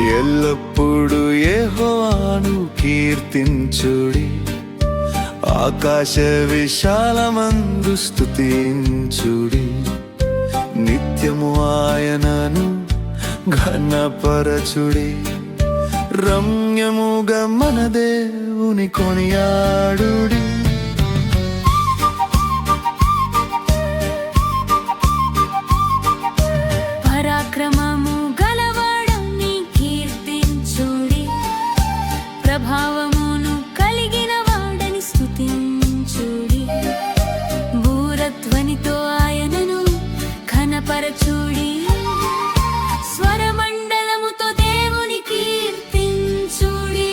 ఎల్లప్పుడూ ఏహోను కీర్తించుడి. ఆకాశ విశాలమందు స్థుతించుడి నిత్యము ఆయనను ఘనపరచుడి. రమ్యముగా మన దేవుని కొనియాడుడి. ప్రభావమును కలిగిన వాడని స్థుతించుడి భూరధ్వనితో ఆయనను ఘనపరచూడి. స్వరమండలముతో దేవుని కీర్తించుడి.